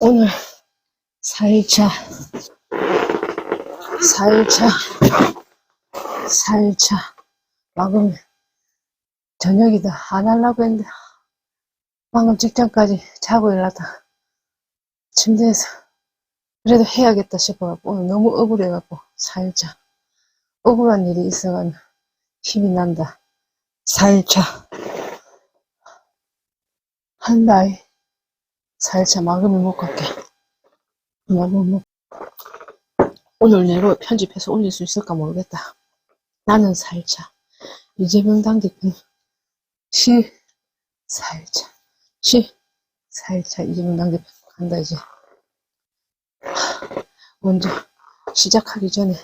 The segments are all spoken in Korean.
오늘 4일차, 4일차, 4일차, 막으면 저녁이다. 안 하려고 했는데, 방금 직전까지 자고 일어났다. 침대에서, 그래도 해야겠다 싶어갖고, 오늘 너무 억울해갖고, 4일차. 억울한 일이 있어가지고, 힘이 난다. 4일차. 한다이. 4일차 막으면 못 갈게. 오늘 내로 편집해서 올릴 수 있을까 모르겠다. 나는 4일차. 이재명 당대표는 시 4일차. 시 4일차 이재명 당대표 간다 이제. 하, 먼저 시작하기 전에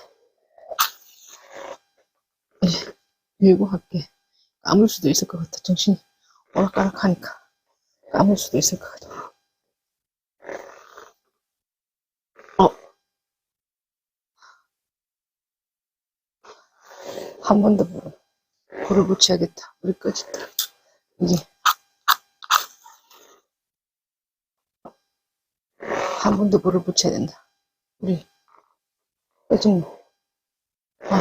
예고할게. 까물 수도 있을 것 같아. 정신이 오락가락하니까 까물 수도 있을 것 같아. 어. 한 번 더 불어. 불을 붙여야겠다. 불이 꺼졌다. 이게. 한 번 더 불을 붙여야 된다. 우리, 꺼진, 아.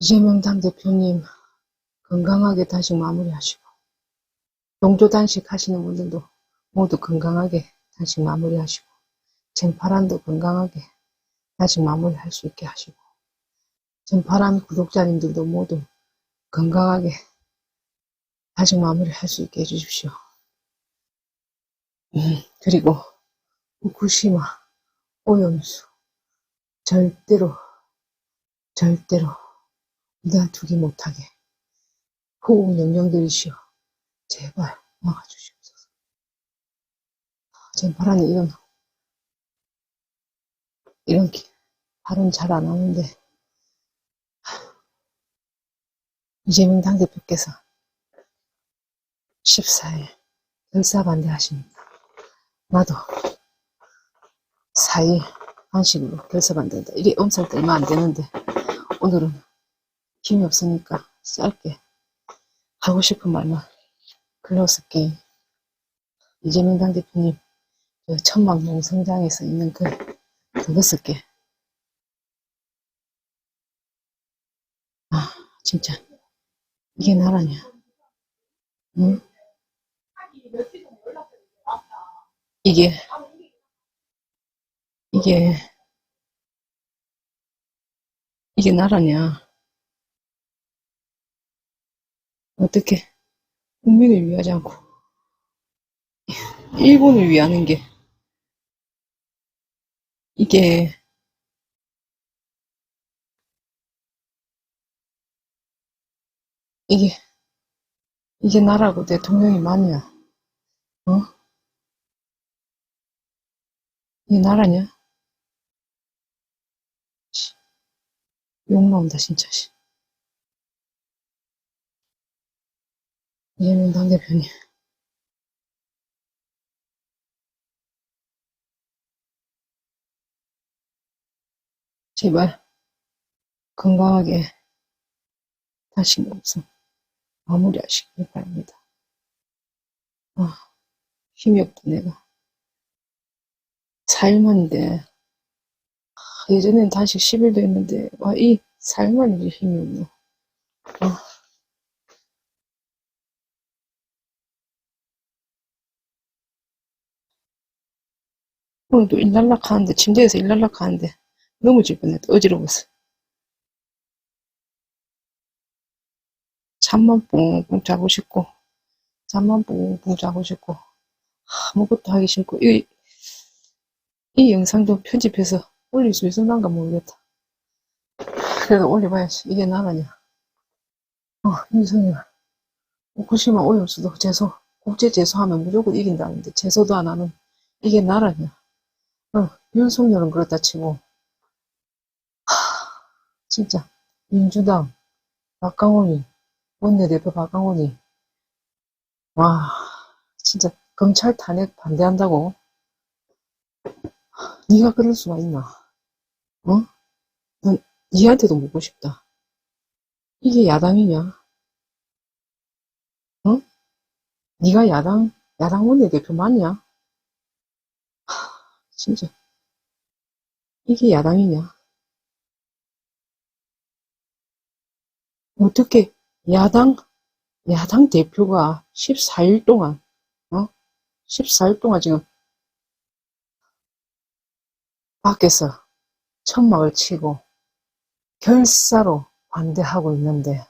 이재명 당 대표님, 건강하게 다시 마무리하시고, 동조 단식 하시는 분들도 모두 건강하게 다시 마무리하시고, 쟁파란도 건강하게 다시 마무리할 수 있게 하시고, 쟁파란 구독자님들도 모두 건강하게 다시 마무리할 수 있게 해주십시오. 음, 그리고 후쿠시마 오염수 절대로 절대로 놔두기 못하게 호응 명령드리시오. 제발 막아주시옵소서. 쟁파란이 이런 이런 기- 발언 잘 안 하는데 이재명 당대표께서 14일 결사반대 하시니까 나도 4일 한식으로 결사반대한다. 이게 엄살 때 얼마 안 되는데 오늘은 힘이 없으니까 짧게 하고 싶은 말만 글로 쓸게. 이재명 당대표님 그 천막농 성장에서 있는 그 그거 쓸게. 아 진짜 이게 나라냐? 응? 이게 이게 이게 나라냐? 어떻게 국민을 위하지 않고 일본을 위하는 게 이게 이게 이게 나라고 대통령이 맞냐? 어? 이게 나라냐? 씨, 욕 나온다 진짜. 씨. 이재명 당대표님 제발 건강하게 다시 없음 마무리하시길 바랍니다. 아, 힘이 없다 내가. 4일만인데 예전엔 단식 10일도 했는데 와, 이 4일만이지 힘이 없노. 아, 오늘도 일날락 하는데 침대에서 일날락 하는데 넘어질 뻔했다. 어지러워서. 잠만 뿡뿡 자고 싶고 잠만 뿡뿡 자고 싶고 아무것도 하기 싫고 이, 이 영상도 편집해서 올릴 수 있을란가 모르겠다. 그래도 올려봐야지. 이게 나라냐. 어, 윤석열. 후쿠시마 오염수도 제소, 국제 제소하면 무조건 이긴다는데 제소도 안 하는 이게 나라냐. 어, 윤석열은 그렇다 치고 진짜 민주당 박강원이 원내대표 박강원이 와 진짜 검찰 탄핵 반대한다고? 네가 그럴 수가 있나? 어? 넌 니한테도 묻고 싶다. 이게 야당이냐? 어? 네가 야당 야당 원내대표 맞냐? 하, 진짜. 이게 야당이냐? 어떻게 야당, 야당 대표가 14일 동안, 어? 14일 동안 지금 밖에서 천막을 치고 결사로 반대하고 있는데,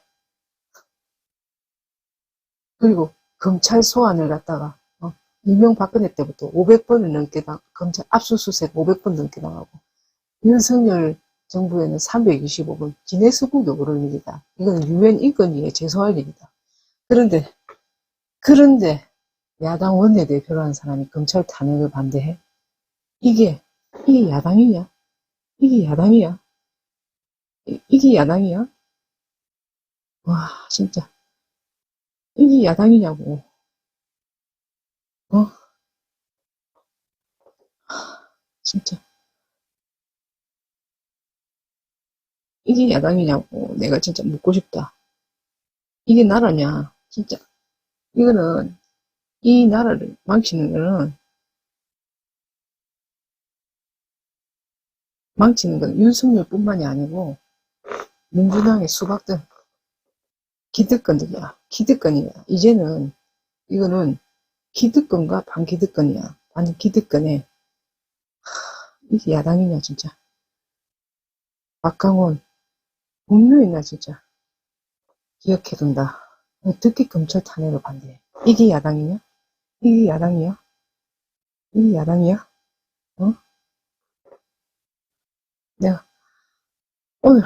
그리고 검찰 소환을 갖다가, 어? 이명박근혜 때부터 500번을 넘게 당, 검찰 압수수색 500번 넘게 당하고, 윤석열 정부에는 325번 기내수국에 오를 일이다. 이건 유엔 인권위에 제소할 일이다. 그런데, 그런데 야당 원내대표라는 사람이 검찰 탄핵을 반대해? 이게, 이게 야당이냐? 이게 야당이야? 이- 이게 야당이야? 와, 진짜. 이게 야당이냐고. 어? 진짜. 이게 야당이냐고. 내가 진짜 묻고 싶다. 이게 나라냐? 진짜. 이거는, 이 나라를 망치는 거는, 망치는 건 윤석열 뿐만이 아니고, 민주당의 수박들, 기득권들이야. 기득권이야. 이제는, 이거는 기득권과 반기득권이야. 반기득권에, 이게 야당이냐, 진짜. 박강원, 분명히나 진짜. 기억해둔다. 어떻게 검찰 탄핵을 반대해? 이게 야당이냐? 이게 야당이야? 이게 야당이야? 어? 내가 오늘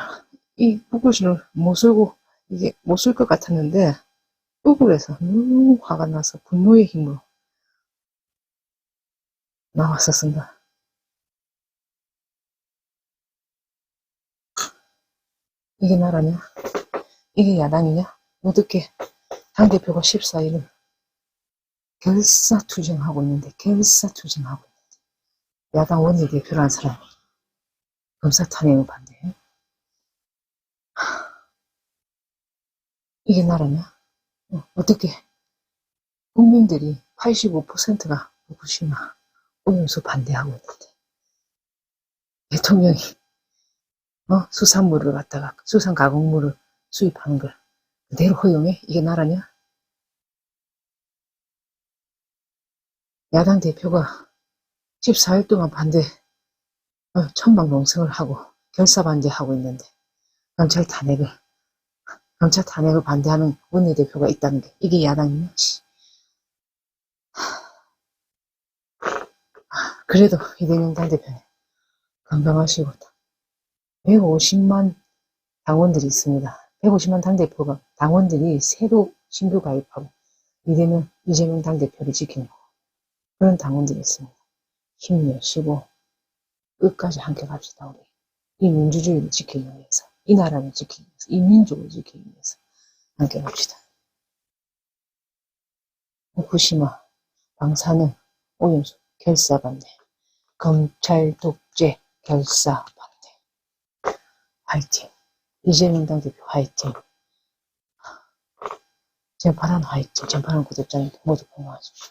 이 북글씨를 못 쓰고 이게 못 쓸 것 같았는데 억울해서 너무 화가 나서 분노의 힘으로 나왔었습니다. 이게 나라냐? 이게 야당이냐? 어떻게 당대표가 14일을 결사투쟁하고 있는데 결사투쟁하고 있는데 야당 원내대표라는 사람이 검사 탄핵을 반대해? 하, 이게 나라냐? 어, 어떻게 국민들이 85%가 후쿠시마 오염수 반대하고 있는데 대통령이 어, 수산물을 갖다가 수산 가공물을 수입하는 걸 그대로 허용해? 이게 나라냐? 야당 대표가 14일 동안 반대, 어, 천막 농성을 하고 결사 반대하고 있는데 검찰 탄핵을 검찰 탄핵을 반대하는 원내대표가 있다는 게 이게 야당이냐? 씨. 하, 그래도 이대명 당대표는 건강하시고 150만 당원들이 있습니다. 150만 당대표가 당원들이 새로 신규 가입하고 이재명, 이재명 당대표를 지키는 그런 당원들이 있습니다. 힘내시고 끝까지 함께 갑시다 우리. 이 민주주의를 지키기 위해서, 이 나라를 지키기 위해서, 이 민족을 지키기 위해서 함께 갑시다. 후쿠시마 방사능 오염수 결사 반대, 검찰 독재 결사. 화이팅! 이재명 당대표 화이팅! 전파란 화이팅! 전파란 구독자님들 모두 고마워하십시오.